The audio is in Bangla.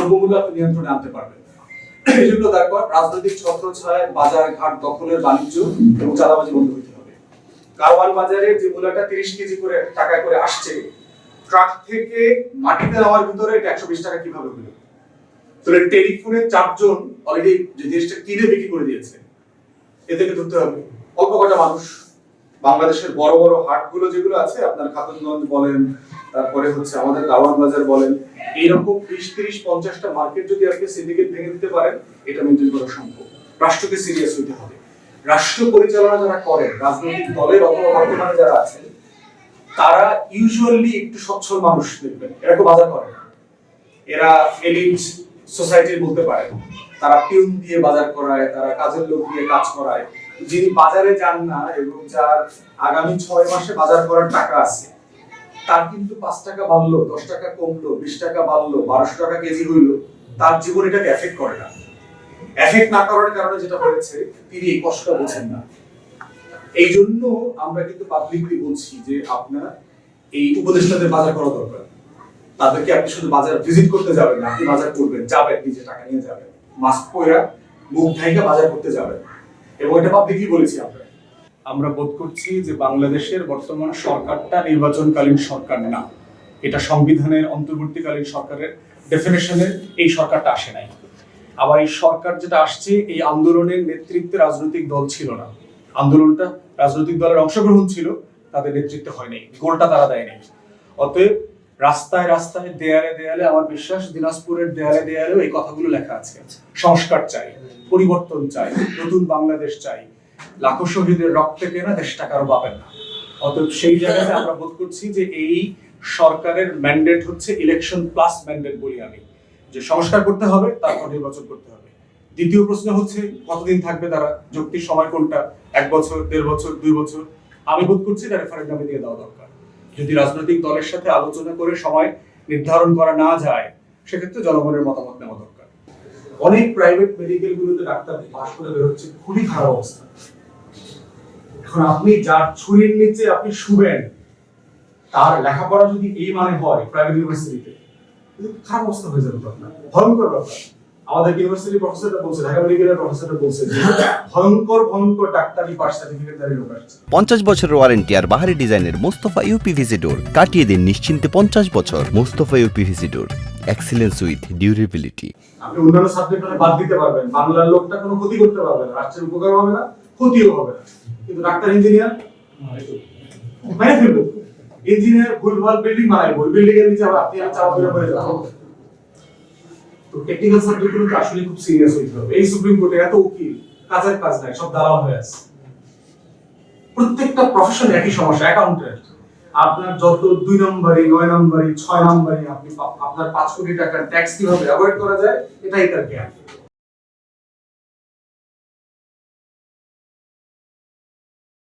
দ্রব্যমূল্য আপনি নিয়ন্ত্রণে আনতে পারবেন। তারপর রাজনৈতিক বাজার ঘাট দখলের বাণিজ্য এবং বন্ধ হবে। কারওয়ান বাজারে যে তিরিশ কেজি করে টাকা করে আসছে, ট্রাক থেকে মাটিতে নামার ভিতরে এটা একশো বিশ টাকা কীভাবে হলো? তাহলে টেলিফোনে চারজন অলরেডি যে জিনিসটা কিনে বিক্রি করে দিয়েছে, এদেরকে ধরতে হবে। অল্প কটা মানুষ বাংলাদেশের বড় বড় হাটগুলো যেগুলো আছে, আপনার খাতুনগঞ্জ বলেন, তারপরে হচ্ছে আমাদের কারওয়ান বাজার বলেন, এইরকম বিশ, তিরিশ, পঞ্চাশটা মার্কেট যদি আপনি সিন্ডিকেট ভেঙে দিতে পারেন, এটা মেনটেন করা সম্ভব। রাষ্ট্রকে সিরিয়াস হইতে হবে। রাষ্ট্র পরিচালনা যারা করেন, রাজনৈতিক দলের অথবা বর্তমানে যারা আছেন, তারা ইউজুয়ালি একটু সচ্ছল মানুষ দেখবেন। এরকম বাজার করে। এরা এলিট সোসাইটি বলতে পারে তারা পিউন দিয়ে বাজার করায়, তারা কাজের লোক দিয়ে কাজ করায়। যিনি বাজারে যান না এবং যার আগামী ছয় মাসে বাজার করার টাকা আছে, তার কিন্তু পাঁচ টাকা বাড়লো, দশ টাকা কমলো, বিশ টাকা বাড়লো, বারোশো টাকা কেজি হইল তার জীবন এটাকে এফেক্ট করে না। এফেক্ট না করার কারণে যেটা হয়েছে, তিনি এই কষ্টটা বোঝেন না। এই জন্য আমরা কিন্তু পাবলিকলি বলছি যে আপনার এই উপদেষ্টাদের বাজার করা দরকার। তাদেরকে আপনি শুধু বাজার ভিজিট করতে যাবেন না, আপনি বাজার করবেন, যাবেন, নিজে টাকা নিয়ে যাবেন। মাস্ক পরা মুখ ঢাইকা বাজার করতে যাবেন। এবং এটা পাবলিকলি বলেছি আমরা? আমরা বোধ করছি যে বাংলাদেশের বর্তমান সরকারটা নির্বাচনকালীন সরকার না। এটা সংবিধানের অন্তর্বর্তীকালীন সরকারের ডেফিনেশনে এই সরকারটা আসে নাই। আবার এই সরকার যেটা আসছে, এই আন্দোলনের নেতৃত্বে রাজনৈতিক দল ছিল না। আন্দোলনটা রাজনৈতিক দলের অংশগ্রহণ ছিল, তাদের নেতৃত্ব হয় নাই। গোলটা তারা দেয় নাই। অতএব রাস্তায় রাস্তায়, দেয়ালে দেয়ালে, আমার বিশ্বাস, দিনাজপুরের দেয়ালে দেয়ালেও এই কথাগুলো লেখা আছে। সংস্কার চাই। পরিবর্তন চাই, নতুন বাংলাদেশ চাই। লাখো শহীদের রক্তে কেনা দেশটা কারও পাবেন না। অতএব সেই জায়গাতে আমরা বোধ করছি যে এই সরকারের ম্যান্ডেট হচ্ছে ইলেকশন প্লাস ম্যান্ডেট বলি আমি। যে সংস্কার করতে হবে, তারপর নির্বাচন করতে হবে। দ্বিতীয় প্রশ্ন হচ্ছে, কতদিন থাকবে তারা? যুক্তির সময় কোনটা? এক বছর, দেড় বছর, দুই বছর? আমি বোধ করছি এটা রেফারেন্ডামে দিয়ে দেওয়া দরকার। যদি রাজনৈতিক দলের সাথে আলোচনা করে সময় নির্ধারণ করা না যায়, সেক্ষেত্রে জনগণের মতামত নেওয়া দরকার। অনেক প্রাইভেট মেডিকেল গুলোতে ডাক্তার করে বেরোচ্ছে, খুবই খারাপ অবস্থা। এখন আপনি যার ছুরির নিচে আপনি শুবেন, তার লেখাপড়া যদি এই মানে হয় প্রাইভেট ইউনিভার্সিটিতে খারাপ অবস্থা হয়ে যাবে আপনার। ভয়ঙ্কর ব্যাপার। আমাদের ইউনিভার্সিটি প্রফেসরটা বলছে, ঢাকা মেডিকেলের প্রফেসরটা বলছে ভয়ঙ্কর ভয়ঙ্কর ডাক্তারি পাশ সার্টিফিকেটধারী লোক আসছে। পঞ্চাশ বছরের ওয়ারেন্টি আর বাহারি ডিজাইনের মোস্তফা ইউপিভিসি ডোর কাটিয়ে দিন নিশ্চিন্তে পঞ্চাশ বছর Mostafa UPVC door excellence with durability আপনি অন্যান্য সাবজেক্ট হলে বাদ দিতে পারবেন। বাংলার লোকটা কোনো ক্ষতি করতে পারবে না। রাষ্ট্রের উপকার হবে না, ক্ষতিও হবে না। কিন্তু ডাক্তার ইঞ্জিনিয়ার মেরে ফেলব। ইঞ্জিনিয়ার ভুলভাল বিল্ডিং বানাইবো বিল্ডিং এর নিচে আবার আপনি চাপা ফেলে পড়ে যাবেন। তো টেকনিক্যাল সাবজেক্টগুলো আসলে খুব সিরিয়াস হইতে হবে। এই সুপ্রিম কোর্টে এত উকিল, কাজের কাজ নাই, সব দালাল হয়ে আছে। প্রত্যেকটা প্রফেশন একই সমস্যা অ্যাকাউন্টেন্ট আপনার যত দুই নম্বরই, নয় নম্বরই, ছয় নম্বরই আপনি আপনার পাঁচ কোটি টাকার ট্যাক্স কীভাবে অ্যাভয়েড করা যায়, এটাই তার জ্ঞান।